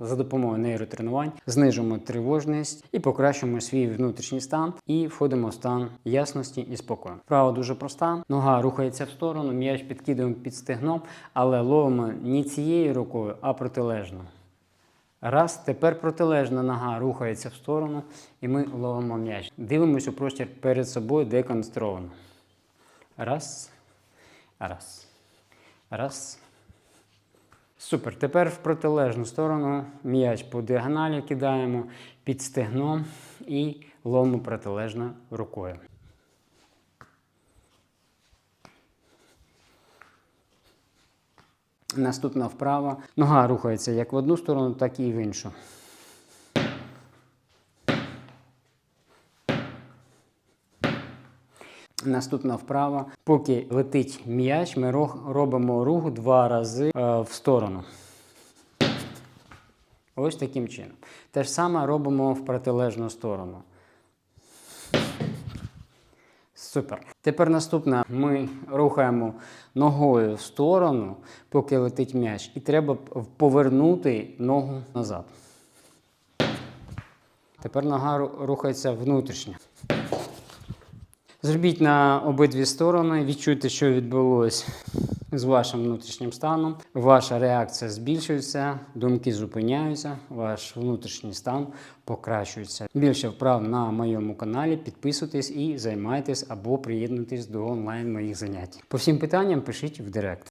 За допомогою нейротренувань знижуємо тривожність і покращуємо свій внутрішній стан і входимо в стан ясності і спокою. Вправа дуже проста. Нога рухається в сторону, м'яч підкидуємо під стегном, але ловимо не цією рукою, а протилежно. Раз, тепер протилежна нога рухається в сторону, і ми ловимо м'яч. Дивимося у простір перед собою деконстровано. Раз, раз, раз. Супер. Тепер в протилежну сторону м'яч по діагоналі кидаємо під стегном і лому протилежно рукою. Наступна вправа. Нога рухається як в одну сторону, так і в іншу. Наступна вправа. Поки летить м'яч, ми робимо рух два рази е, в сторону. Ось таким чином. Те ж саме робимо в протилежну сторону. Супер. Тепер наступне. Ми рухаємо ногою в сторону, поки летить м'яч, і треба повернути ногу назад. Тепер нога рухається внутрішньо. Зробіть на обидві сторони, відчуйте, що відбулося з вашим внутрішнім станом. Ваша реакція збільшується, думки зупиняються, ваш внутрішній стан покращується. Більше вправ на моєму каналі. Підписуйтесь і займайтесь або приєднуйтесь до онлайн моїх занять. По всім питанням пишіть в директ.